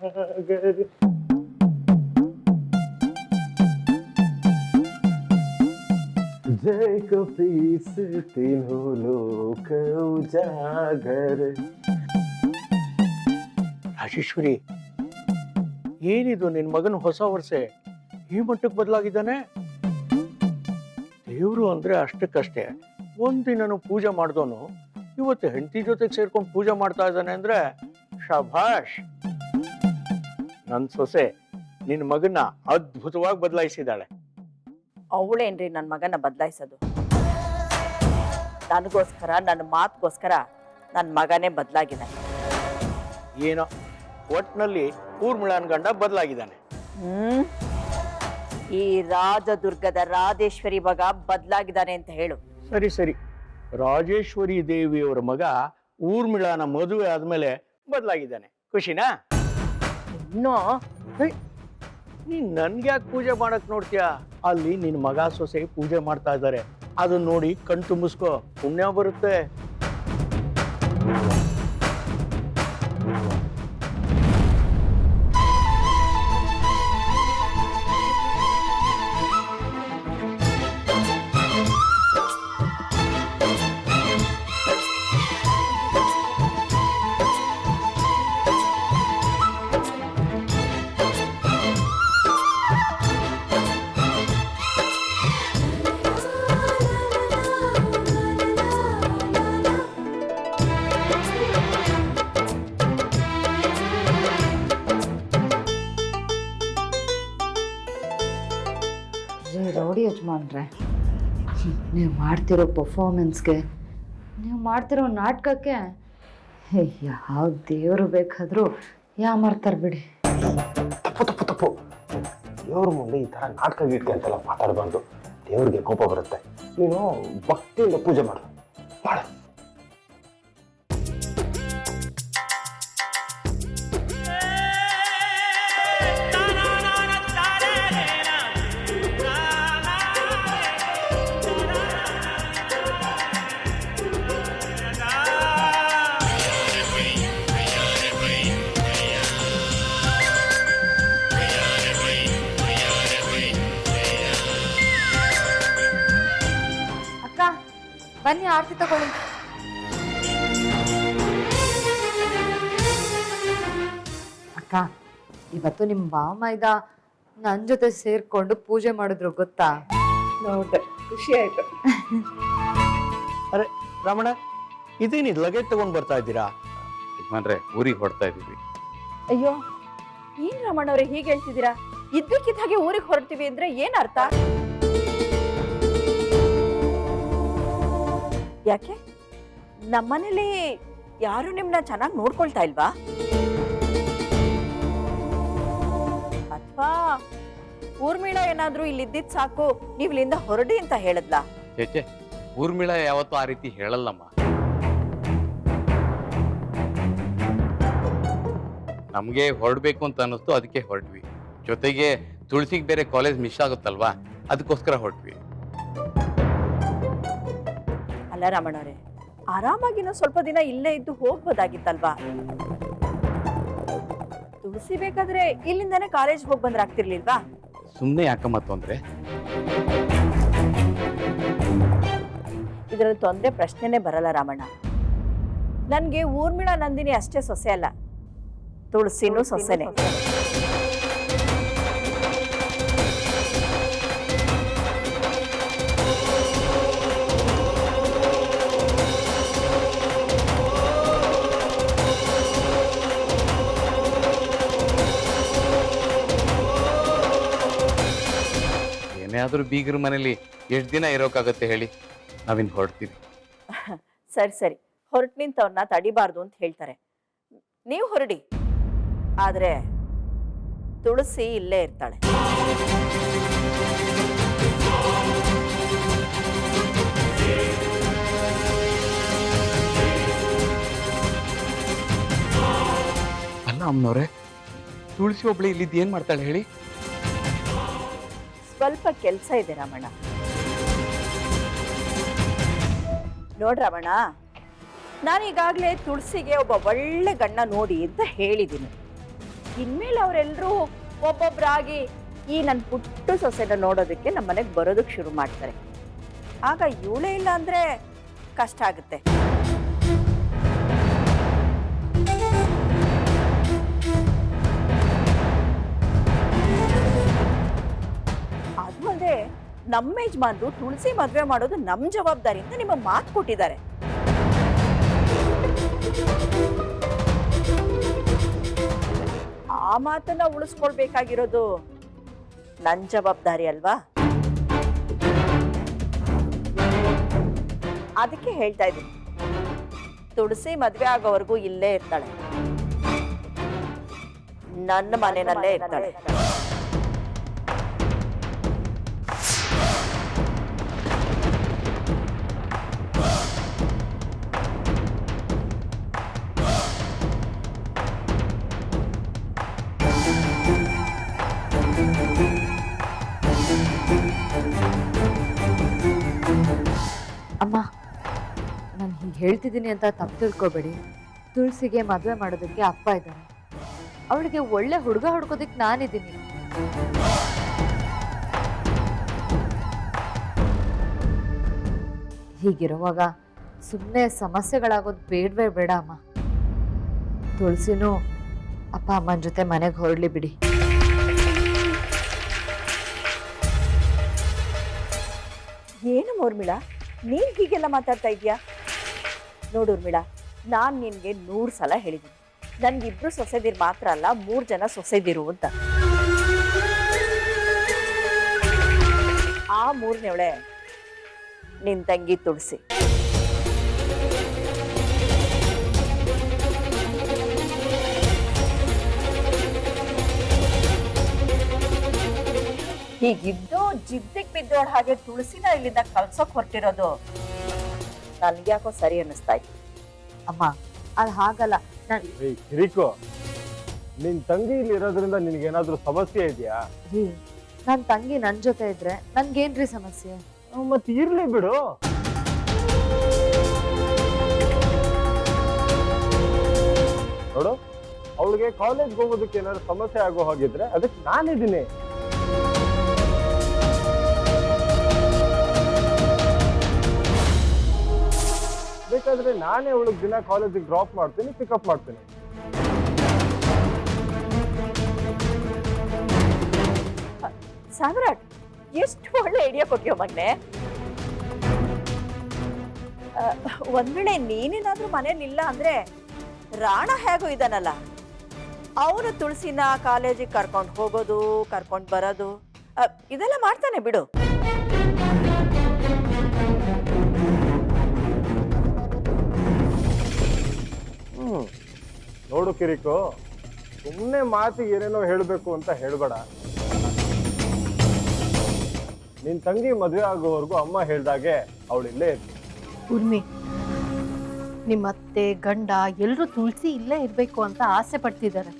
सागर जय कपीस तीनों लोक उजागर ರಾಜೇಶ್ವರಿ ಏನಿದು ನಿನ್ ಮಗನ ಹೊಸ ವರ್ಷೆ ಈ ಮಟ್ಟಕ್ಕೆ ಬದಲಾಗಿದ್ದಾನೆ ದೇವ್ರು ಅಂದ್ರೆ ಅಷ್ಟಕ್ಕಷ್ಟೇ ಒಂದಿನನು ಪೂಜೆ ಮಾಡ್ದೋನು ಇವತ್ತು ಹೆಂಡತಿ ಜೊತೆಗೆ ಸೇರ್ಕೊಂಡು ಪೂಜೆ ಮಾಡ್ತಾ ಇದ್ದಾನೆ ಅಂದ್ರೆ ಶಭಾಷ್ ನನ್ ಸೊಸೆ ನಿನ್ ಮಗನ ಅದ್ಭುತವಾಗಿ ಬದಲಾಯಿಸಿದಾಳೆ ಅವಳೇನ್ರಿ ನನ್ನ ಮಗನ ಬದಲಾಯಿಸೋದು? ನನಗೋಸ್ಕರ ನನ್ನ ಮಾತುಗೋಸ್ಕರ ನನ್ನ ಮಗನೇ ಬದಲಾಗಿದ್ದಾನೆ ಏನೋ ಒಟ್ನಲ್ಲಿ ಊರ್ಮಿಳನ್ ಗಂಡ ಬದಲಾಗಿದ್ದಾನೆ. ಹ್ಮ್. ಈ ರಾಜದುರ್ಗದ ರಾಜೇಶ್ವರಿ ಮಗ ಬದಲಾಗಿದ್ದಾನೆ ಅಂತ ಹೇಳು. ಸರಿ ಸರಿ. ರಾಜೇಶ್ವರಿ ದೇವಿಯವರ ಮಗ ಊರ್ಮಿಳಾನ ಮದುವೆ ಆದ್ಮೇಲೆ ಬದಲಾಗಿದ್ದಾನೆ. ಖುಷಿನಾ? ಇನ್ನೂ? ನೀ ನನ್ಗೆ ಯಾಕೆ ಪೂಜೆ ಮಾಡಕ್ ನೋಡ್ತೀಯಾ? ಅಲ್ಲಿ ನಿನ್ ಮಗ ಸೊಸೆ ಪೂಜೆ ಮಾಡ್ತಾ ಇದ್ದಾರೆ. ಅದನ್ನ ನೋಡಿ ಕಣ್ ತುಂಬಿಸ್ಕೋ. ಪುಣ್ಯ ಬರುತ್ತೆ. ನೀವು ಮಾಡ್ತಿರೋ ಪರ್ಫಾರ್ಮೆನ್ಸ್ಗೆ ನೀವು ಮಾಡ್ತಿರೋ ನಾಟಕಕ್ಕೆ ಯಾವ ದೇವರು ಬೇಕಾದರೂ ಯಾ ಮಾಡ್ತಾರೆ ಬಿಡಿ. ತಪ್ಪು ತಪ್ಪು ತಪ್ಪು. ದೇವ್ರ ಮುಂದೆ ಈ ಥರ ನಾಟಕ ಗೀಟ್ಗೆ ಅಂತೆಲ್ಲ ಮಾತಾಡಬಾರ್ದು. ದೇವ್ರಿಗೆ ಕೋಪ ಬರುತ್ತೆ. ನೀನು ಭಕ್ತಿಯಿಂದ ಪೂಜೆ ಮಾಡು. ಮಾಡು. ಆರತಿ ತಗೊಳ್ಳಿ. ಅಕ್ಕ ಇವತ್ತು ನಿಮ್ಮ ಬಾವ ಇದ ನನ್ನ ಜೊತೆ ಸೇರ್ಕೊಂಡು ಪೂಜೆ ಮಾಡಿದ್ರು ಗೊತ್ತಾ? ನೋಡ್ದೆ ಖುಷಿ ಆಯ್ತು. ಅರೆ ರಮಣ ಇದೇನಿದ್ ಲಗೇಜ್ ತಗೊಂಡ್ ಬರ್ತಾ ಇದ್ದೀರಾ? ಯಜಮಾನ್ರೆ ಊರಿಗೆ ಹೊಡ್ತಾ ಇದೀವಿ ಅಯ್ಯೋ ಏನ್ ರಮಣವ್ರೆ ಹೀಗೆ ಹೇಳ್ತಿದ್ದೀರಾ? ಇದ್ದಕ್ಕಿದ್ದ ಹಾಗೆ ಊರಿಗೆ ಹೊರಡ್ತೀವಿ ಅಂದ್ರೆ ಏನ್ ಅರ್ಥ? ಯಾಕೆ? ನಮ್ಮನೇಲಿ ಯಾರು ನಿಮ್ನ ಚೆನ್ನಾಗಿ ನೋಡ್ಕೊಳ್ತಾ ಇಲ್ವಾ? ಅಥವಾ ಊರ್ಮಿಳ ಏನಾದ್ರೂ ಇಲ್ಲಿದ್ದಿದ್ ಸಾಕು ನೀವ್ ಇಲ್ಲಿಂದ ಹೊರಡಿ ಅಂತ ಹೇಳಿದ್ಲಾ? ಚೇಚೆ ಊರ್ಮಿಳ ಯಾವತ್ತೂ ಆ ರೀತಿ ಹೇಳಲ್ಲಮ್ಮ. ನಮಗೆ ಹೊರಡ್ಬೇಕು ಅಂತ ಅನ್ನಿಸ್ತು, ಅದಕ್ಕೆ ಹೊರಟ್ವಿ. ಜೊತೆಗೆ ತುಳಸಿಗೆ ಬೇರೆ ಕಾಲೇಜ್ ಮಿಸ್ ಆಗುತ್ತಲ್ವಾ? ಅದಕ್ಕೋಸ್ಕರ ಹೊರಟ್ವಿ. ಅಲ್ಲ ಆರಾಮಾಗಿ ನಾವು ಸ್ವಲ್ಪ ದಿನ ಇಲ್ಲೇ ಇದ್ದು ಹೋಗ್ಬೋದಾಗಿತ್ತಲ್ವಾ? ತುಳಸಿ ಬೇಕಾದ್ರೆ ಇಲ್ಲಿಂದಾನೇ ಕಾಲೇಜ್ ಹೋಗಿ ಬಂದ್ರೆ ಆಗ್ತಿರ್ಲಿಲ್ವಾ ಸುಮ್ಮನೆ ಯಾಕಮ್ಮ ತೊಂದ್ರೆ? ಇದರಲ್ಲಿ ತೊಂದರೆ ಪ್ರಶ್ನೆನೇ ಬರಲ್ಲ ರಾಮಣ್ಣ. ನನಗೆ ಊರ್ಮಿಳ ನಂದಿನಿ ಅಷ್ಟೇ ಸೊಸೆ ಅಲ್ಲ. ತುಳಸಿನೂ ಸೊಸೆನೆ. ಆದ್ರೂ ಬೀಗರ ಮನೇಲಿ ಎಷ್ಟು ದಿನ ಇರೋಕ್ಕಾಗತ್ತೆ ಹೇಳಿ? ನಾವಿನ್ ಹೊರಡ್ತೀವಿ. ಸರಿ ಸರಿ. ಹೊರಟು ನಿಂತವ್ರನ್ನ ತಡಿಬಾರ್ದು ಅಂತ ಹೇಳ್ತಾರೆ. ನೀವು ಹೊರಡಿ. ಆದರೆ ತುಳಸಿ ಇಲ್ಲೇ ಇರ್ತಾಳೆ. ಅಲ್ಲ ಅಮ್ಮನವ್ರೆ ತುಳಸಿ ಒಬ್ಳೆ ಇಲ್ಲಿದ್ದು ಏನ್ ಮಾಡ್ತಾಳೆ ಹೇಳಿ? ಸ್ವಲ್ಪ ಕೆಲಸ ಇದೆ ರಮಣ. ನೋಡ್ ರಮಣ ನಾನೀಗಾಗಲೇ ತುಳಸಿಗೆ ಒಬ್ಬ ಒಳ್ಳೆ ಗಣ್ಣ ನೋಡಿ ಅಂತ ಹೇಳಿದ್ದೀನಿ ಇನ್ಮೇಲೆ ಅವರೆಲ್ಲರೂ ಒಬ್ಬೊಬ್ಬರಾಗಿ ಈ ನನ್ನ ಪುಟ್ಟ ಸೊಸೆನ ನೋಡೋದಕ್ಕೆ ನಮ್ಮ ಮನೆಗೆ ಬರೋದಕ್ಕೆ ಶುರು ಮಾಡ್ತಾರೆ. ಆಗ ಇವಳೇ ಇಲ್ಲ ಅಂದರೆ ಕಷ್ಟ ಆಗುತ್ತೆ. ನಮ್ಮ ಯಜಮಾನ್ರು ತುಳಸಿ ಮದುವೆ ಮಾಡೋದು ನಮ್ಮ ಜವಾಬ್ದಾರಿ ಅಂತ ನಿಮ್ಮ ಮಾತು ಕೊಟ್ಟಿದ್ದಾರೆ. ಆ ಮಾತನ್ನ ಉಳಿಸ್ಕೊಳ್ಬೇಕಾಗಿರೋದು ನನ್ನ ಜವಾಬ್ದಾರಿ ಅಲ್ವಾ? ಅದಕ್ಕೆ ಹೇಳ್ತಾ ಇದ್ದೀನಿ. ತುಳಸಿ ಮದುವೆ ಆಗೋವರೆಗೂ ಇಲ್ಲೇ ಇರ್ತಾಳೆ. ನನ್ನ ಮನೆಯಲ್ಲೇ ಇರ್ತಾಳೆ. ಹೇಳ್ತಿದ್ದೀನಿ ಅಂತ ತಪ್ಪು ತಿಳ್ಕೊಬೇಡಿ. ತುಳಸಿಗೆ ಮದುವೆ ಮಾಡೋದಕ್ಕೆ ಅಪ್ಪ ಇದ್ದಾರೆ. ಅವಳಿಗೆ ಒಳ್ಳೆ ಹುಡುಗ ಹುಡ್ಕೋದಕ್ಕೆ ನಾನಿದ್ದೀನಿ. ಹೀಗಿರುವಾಗ ಸುಮ್ಮನೆ ಸಮಸ್ಯೆಗಳಾಗೋದು ಬೇಡವೇ ಬೇಡ ಅಮ್ಮ. ತುಳಸಿನೂ ಅಪ್ಪ ಅಮ್ಮನ ಜೊತೆ ಮನೆಗೆ ಹೊರಡ್ಲಿ ಬಿಡಿ. ಏನು ಮೋರ್ಮಿಳ? ನೀನ್ ಹೀಗೆಲ್ಲ ಮಾತಾಡ್ತಾ ಇದೀಯಾ? ನೋಡು ಉರ್ಮಿಳ ನಾನು ನಿನಗೆ ನೂರು ಸಲ ಹೇಳಿದ್ದೀನಿ ನನ್ಗಿಬ್ರು ಸೊಸೆದಿರ್ ಮಾತ್ರ ಅಲ್ಲ, ಮೂರು ಜನ ಸೊಸೆದಿರು ಅಂತ. ಆ ಮೂರನೇವಳೆ ನಿನ್ ತಂಗಿ ತುಳಸಿ. ಹೀಗಿದ್ದು ಜಿದ್ದಿಗೆ ಬಿದ್ದೋಳ ಹಾಗೆ ತುಳಸಿನ ಇಲ್ಲಿಂದ ಕಳ್ಸೋಕ್ ಹೊರಟಿರೋದು. ನನ್ಗ್ಯಾಕೋ ಸರಿ ಅನ್ನಿಸ್ತಾ ಇತ್ತು. ಅಮ್ಮ ಅದು ಹಾಗಲ್ಲ. ನಾನು ಏಯ್ ಕಿರಿಕು ನಿನ್ ತಂಗಿ ಇಲ್ಲಿ ಇರೋದ್ರಿಂದ ನಿನ್ಗೇನಾದ್ರೂ ಸಮಸ್ಯೆ ಇದೆಯಾ? ರೀ ನನ್ನ ತಂಗಿ ನನ್ನ ಜೊತೆ ಇದ್ರೆ ನನ್ಗೇನ್ರಿ ಸಮಸ್ಯೆ? ಮತ್ ಇರ್ಲಿ ಬಿಡು. ನೋಡು ಅವಳಿಗೆ ಕಾಲೇಜ್ ಹೋಗೋದಕ್ಕೆ ಏನಾದ್ರು ಸಮಸ್ಯೆ ಆಗೋ ಹಾಗಿದ್ರೆ ಅದಕ್ಕೆ ನಾನಿದ್ದೀನಿ. ಬೇಕಾದ್ರೆ ನಾನೇ ಅವಳಿಗೆ ದಿನ ಕಾಲೇಜಿಗೆ ಡ್ರಾಪ್ ಮಾಡ್ತೀನಿ ಪಿಕಪ್ ಮಾಡ್ತೀನಿ. ಸಾಮ್ರಾಟ್ ಎಷ್ಟು ಒಳ್ಳೆ ಐಡಿಯಾ ಕೊಟ್ಟಿಯೋ ಮಗ್ನೆ. ಆ, ಒಂದ್ ವೇಳೆ ನೀನೇನಾದ್ರೂ ಮನೇಲಿ ಇಲ್ಲ ಅಂದ್ರೆ ರಾಣ ಹೇಗೂ ಇದಾನಲ್ಲ ಅವನು ತುಳಸಿನ ಕಾಲೇಜಿಗೆ ಕರ್ಕೊಂಡು ಹೋಗೋದು ಕರ್ಕೊಂಡು ಬರೋದು ಇದೆಲ್ಲ ಮಾಡ್ತಾನೆ ಬಿಡು. ನೋಡು ಕಿರಿಕು ಸುಮ್ಮನೆ ಮಾತಿಗೆ ಏನೇನೋ ಹೇಳಬೇಕು ಅಂತ ಹೇಳಬೇಡ. ನಿನ್ ತಂಗಿ ಮದುವೆ ಆಗೋವರೆಗೂ ಅಮ್ಮ ಹೇಳ್ದಾಗೆ ಅವಳು ಇಲ್ಲೇ ಇರ್ಲಿ. ಉರ್ಮಿ, ನಿಮ್ಮ ಅತ್ತೆ, ಗಂಡ ಎಲ್ಲರೂ ತುಳಸಿ ಇಲ್ಲೇ ಇರಬೇಕು ಅಂತ ಆಸೆ ಪಡ್ತಿದ್ದಾರೆ.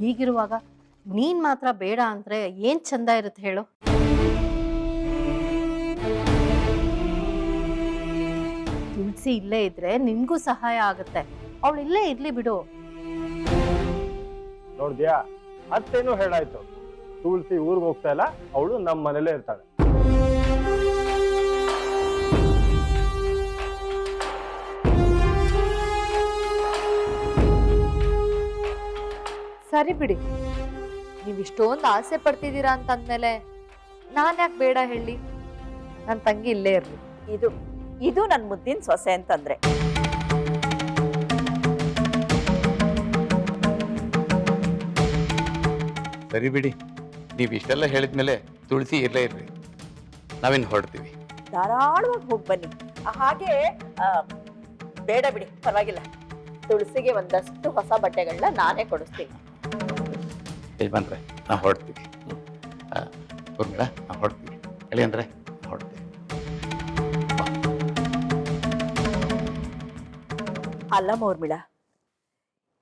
ಹೀಗಿರುವಾಗ ನೀನ್ ಮಾತ್ರ ಬೇಡ ಅಂದ್ರೆ ಏನ್ ಚಂದ ಇರುತ್ತೆ ಹೇಳು. ತುಳಸಿ ಇಲ್ಲೇ ಇದ್ರೆ ನಿನ್ಗೂ ಸಹಾಯ ಆಗುತ್ತೆ. ಅವಳು ಇಲ್ಲೇ ಇರ್ಲಿ ಬಿಡು. ನೋಡ್ದ್ಯಾ? ಅತ್ತೇನು ಹೇಳಾಯ್ತು. ತುಳಸಿ ಊರ್ಗ್ ಹೋಗ್ತಾ ಇಲ್ಲ ಅವಳು ನಮ್ಮ ಮನೇಲೆ ಇರ್ತಾಳೆ. ಸರಿ ಬಿಡಿ. ನೀವು ಇಷ್ಟೊಂದು ಆಸೆ ಪಡ್ತಿದ್ದೀರಾ ಅಂತಂದ್ಮೇಲೆ ನಾನು ಯಾಕೆ ಬೇಡ ಹೇಳಿ? ನನ್ನ ತಂಗಿ ಇಲ್ಲೇ ಇರಲಿ. ಇದು ಇದು ನನ್ನ ಮುದ್ದಿನ ಸೊಸೆ ಅಂತಂದ್ರೆ. ಸರಿ ಬಿಡಿ. ನೀವು ಇಷ್ಟೆಲ್ಲ ಹೇಳಿದ್ಮೇಲೆ ತುಳಸಿ ಇರಲೇ ಇರ್ರಿ. ನಾವೇನು ಹೊರಡ್ತೀವಿ. ಧಾರಾಳವಾಗಿ ಹೋಗಿ ಬನ್ನಿ. ಆ, ಹಾಗೆ ಆ, ಬೇಡ ಬಿಡಿ ಪರವಾಗಿಲ್ಲ. ತುಳಸಿಗೆ ಒಂದಷ್ಟು ಹೊಸ ಬಟ್ಟೆಗಳನ್ನ ನಾನೇ ಕೊಡಿಸ್ತೀನಿ. ಯಜಮಾನ್ರೆ ನಾವು ಹೊರಡ್ತೀವಿ. ಊರ್ಮಿಳ ನಾವು ಹೊರಡ್ತೀವಿ. ಹೇಳಿ ಅಂದ್ರೆ ಹೊರಡ್ತೀವಿ. ಅಲ್ಲ ಮೌರ್ಮಿಳ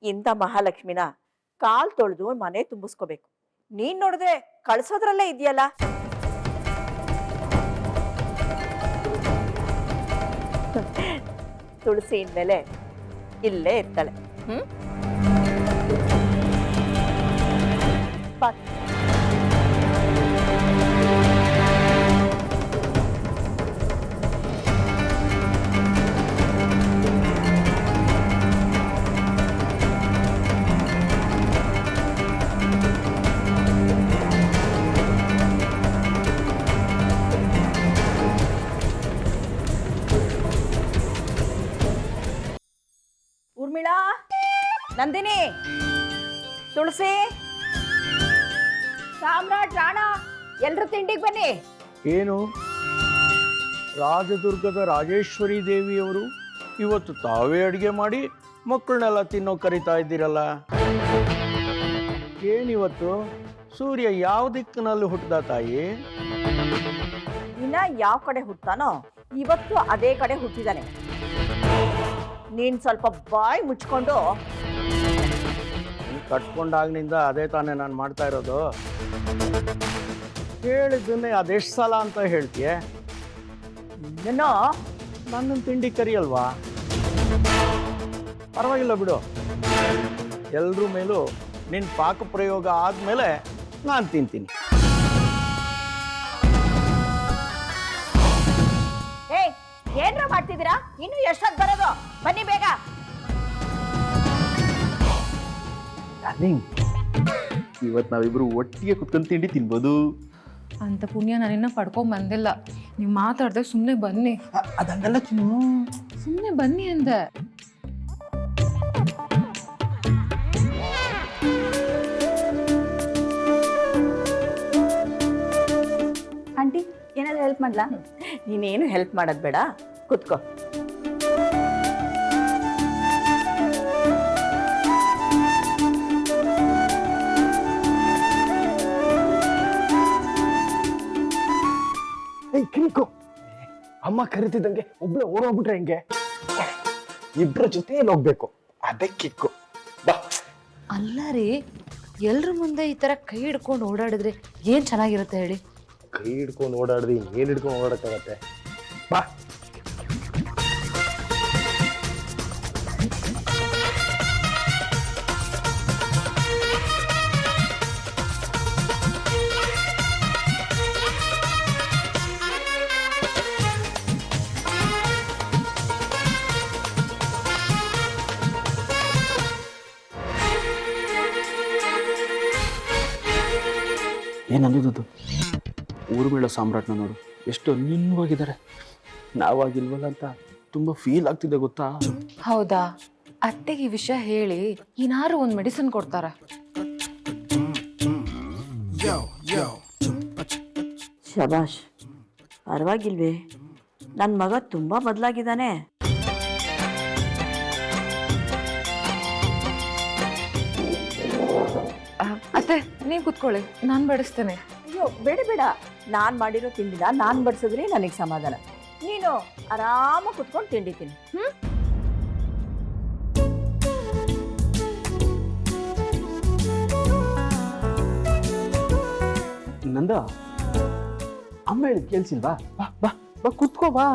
ಇಂಥ ಮಹಾಲಕ್ಷ್ಮಿನ ಕಾಲ್ ತೊಳೆದು ಮನೆ ತುಂಬಿಸ್ಕೋಬೇಕು. ನೀನ್ ನೋಡಿದ್ರೆ ಕಳ್ಸೋದ್ರಲ್ಲೇ ಇದೆಯಲ್ಲ? ತುಳಸಿ ಇನ್ಮೇಲೆ ಇಲ್ಲೇ ಇರ್ತಾಳೆ. ಹ್ಮ್? ನಂದಿನಿ ತುಳಸಿ ಸಾಮ್ರಾಟ್ ರಾಣ ಎಲ್ರು ತಿಂಡಿಗೆ ಬನ್ನಿ. ಏನು? ರಾಜದುರ್ಗದ ರಾಜೇಶ್ವರಿ ದೇವಿಯವರು ಇವತ್ತು ತಾವೇ ಅಡುಗೆ ಮಾಡಿ ಮಕ್ಕಳನ್ನೆಲ್ಲ ತಿನ್ನೋ ಕರಿತಾ ಇದ್ದೀರಲ್ಲ. ಏನಿವತ್ತು? ಸೂರ್ಯ ಯಾವ ದಿಕ್ಕಿನಲ್ಲಿ ಹುಟ್ಟದ ತಾಯಿ? ಇನ್ನ ಯಾವ ಕಡೆ ಹುಟ್ಟತಾನೋ ಇವತ್ತು ಅದೇ ಕಡೆ ಹುಟ್ಟಿದಾನೆ. ನೀನ್ ಸ್ವಲ್ಪ ಬಾಯಿ ಮುಚ್ಕೊಂಡು ಕಟ್ಕೊಂಡಾಗ್ನಿಂದ ಅದೇ ತಾನೇ ನಾನು ಮಾಡ್ತಾ ಇರೋದು. ಕೇಳಿದ್ದನ್ನೇ ಅದೆಷ್ಟು ಸಲ ಅಂತ ಹೇಳ್ತೀಯ? ಏನೋ ನನ್ನನ್ನು ತಿಂಡಿ ಕರಿಯಲ್ವಾ? ಪರವಾಗಿಲ್ಲ ಬಿಡು. ಎಲ್ಲರ ಮೇಲೂ ನಿನ್ನ ಪಾಕ ಪ್ರಯೋಗ ಆದಮೇಲೆ ನಾನು ತಿಂತೀನಿ. ಏನ್ರ ಮಾಡ್ತಿದ್ದೀರಾ? ಇನ್ನು ಎಷ್ಟೊತ್ತು ಬರೋದು? ಬನ್ನಿ ಬೇಗ. ಇವತ್ತು ನಾವಿಬ್ರು ಒಟ್ಟಿಗೆ ಕುತ್ಕೊಂಡು ತಿಂಡಿ ತಿನ್ಬೋದು. ಅಂತ ಪುಣ್ಯ ನಾನಿನ್ನ ಪಡ್ಕೊಂಡ್ ಬಂದಿಲ್ಲ. ನೀವು ಮಾತಾಡ್ದೆ ಸುಮ್ಮನೆ ಬನ್ನಿ. ಅದಂಗಲ್ಲ ಚಿನ್ನು. ಸುಮ್ಮನೆ ಬನ್ನಿ ಅಂದೆ. ಆಂಟಿ ಏನಾದ್ರು ಹೆಲ್ಪ್ ಮಾಡ್ಲಾ? ನೀನೇನು ಹೆಲ್ಪ್ ಮಾಡೋದು ಬೇಡ. ಕುತ್ಕೋ. ಏಯ್ ಕಿರಿಕು ಅಮ್ಮ ಕರಿತಿದ್ದಂಗೆ ಒಬ್ಳೆ ಓಡೋಗ್ಬಿಟ್ರೆ ಹೆಂಗೆ? ಇಬ್ರ ಜೊತೆಯಲ್ಲಿ ಹೋಗ್ಬೇಕು. ಅದೇ ಕಿಕ್ಕು. ಬಾ. ಅಲ್ಲ ರೀ ಎಲ್ರ ಮುಂದೆ ಈ ತರ ಕೈ ಹಿಡ್ಕೊಂಡು ಓಡಾಡಿದ್ರೆ ಏನ್ ಚೆನ್ನಾಗಿರುತ್ತೆ ಹೇಳಿ? ಕೈ ಹಿಡ್ಕೊಂಡು ಓಡಾಡ್ದಿ ಏನ್ ಹಿಡ್ಕೊಂಡು ಓಡಾಡಕ್ಕಾಗತ್ತೆ? ಬಾ. ಏನಂದದ್ದು ಊರು ಸಾಮ್ರಾಟ್ನ ನೋಡು. ಎಷ್ಟು ನಿನ್ವಾಗಿದ್ದಾರೆ. ನಾವಾಗಿಲ್ವಲ್ಲ ಅಂತ ತುಂಬಾ ಫೀಲ್ ಆಗ್ತಿದೆ ಗೊತ್ತಾ? ಹೌದಾ? ಅತ್ತೆಗೆ ಈ ವಿಷಯ ಹೇಳಿ ಏನಾರು ಒಂದ್ ಮೆಡಿಸಿನ್ ಕೊಡ್ತಾರ. ಶಬಾಷ್ ಪರವಾಗಿಲ್ವೇ? ನನ್ನ ಮಗ ತುಂಬಾ ಬದಲಾಗಿದ್ದಾನೆ. ನೀವ್ ಕುತ್ಕೊಳ್ಳಿ ನಾನು ಬಡಿಸ್ತೇನೆ. ಅಯ್ಯೋ ಬೇಡ ಬೇಡ. ನಾನು ಮಾಡಿರೋ ತಿಂಡಿನ ನಾನು ಬಡಿಸಿದ್ರೆ ನನಗೆ ಸಮಾಧಾನ. ನೀನು ಆರಾಮ ಕುತ್ಕೊಂಡು ತಿಂಡಿ ತಿನ್ನು ಹ್ಮ್? ನಂದ ಅಮ್ಮ ಹೇಳಿದ್ ಕೇಳಿಸಿಲ್ವಾ? ಬಾ ಬಾ ಬಾ ಕುತ್ಕೋ ಬಾ.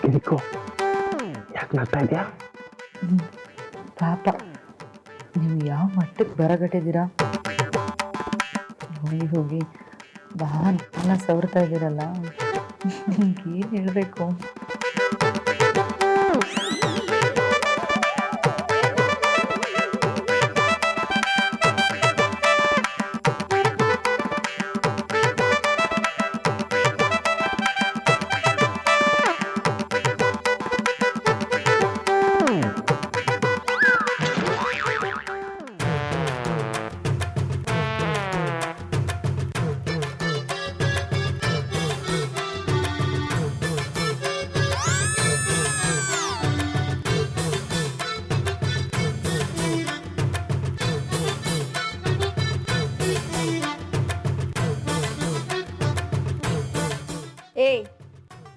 ಕಿರಿಕು ಯಾಕೆ ನಗ್ತಾ ಇದೆಯಾ ಪಾಪ ನೀವು ಯಾವ ಮಟ್ಟಕ್ಕೆ ಬರಗಟ್ಟಿದ್ದೀರಾ ಹೋಗಿ ಹೋಗಿ ಬಹಳ ಸವರ್ತಾ ಇದ್ದೀರಲ್ಲ ಏನು ಹೇಳಬೇಕು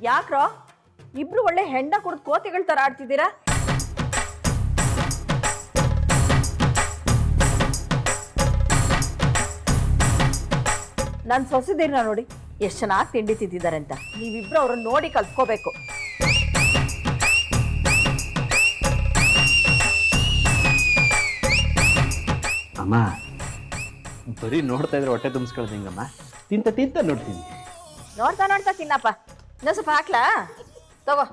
ಯಾಕ್ರೋ? ಇಬ್ರು ಒಳ್ಳೆ ಹೆಂಡ ಕುಡ್ದು ಕೋತಿಗಳ ತರ ಆಡ್ತಿದ್ದೀರಾ? ನಾನು ಸೊಸೆದಿರ್ನ ನೋಡಿ ಎಷ್ಟು ಚೆನ್ನಾಗಿ ತಿಂಡಿ ತಿಂದಿದ್ದಾರೆ ಅಂತ ನೀವಿಬ್ರು ಅವ್ರನ್ನ ನೋಡಿ ಕಲ್ತ್ಕೋಬೇಕು. ಅಮ್ಮ ಬರೀ ನೋಡ್ತಾ ಇದ್ರೆ ಹೊಟ್ಟೆ ತುಂಬಿಸ್ಕೊಳ್ದು ಹಿಂಗಮ್ಮ? ತಿಂತ ತಿಂತ ನೋಡ್ತೀನಿ. ನೋಡ್ತಾ ನೋಡ್ತಾ ತಿನ್ನಪ್ಪ. ಇನ್ನೊಂದು ಹಾಕ್ಲಾ? ತಗೋ.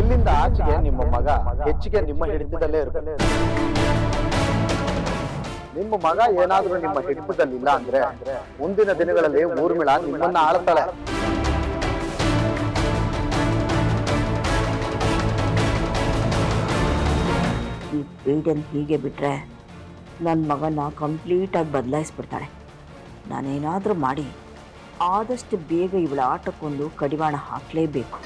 ಇಲ್ಲಿಂದ ಆಚೆಗೆ ನಿಮ್ಮ ಮಗ ಹೆಚ್ಚಿಗೆ ನಿಮ್ಮ ಹಿಡಿತದಲ್ಲೇ ಇರಬೇಕು. ನಿಮ್ಮ ಮಗ ಏನಾದರೂ ನಿಮ್ಮ ಹಿಡಿತದಲ್ಲಿಲ್ಲ ಅಂದ್ರೆ ಮುಂದಿನ ದಿನಗಳಲ್ಲಿ ಊರ್ಮಿಳ ನಿಮ್ಮನ್ನ ಆಳ್ತಾಳೆ. ಈ ಪೀಡನ್ ಹೀಗೆ ಬಿಟ್ರೆ ನನ್ನ ಮಗನ ಕಂಪ್ಲೀಟಾಗಿ ಬದಲಾಯಿಸ್ಬಿಡ್ತಾಳೆ. ನಾನೇನಾದರೂ ಮಾಡಿ ಆದಷ್ಟು ಬೇಗ ಇವಳ ಆಟಕ್ಕೊಂದು ಕಡಿವಾಣ ಹಾಕಲೇಬೇಕು.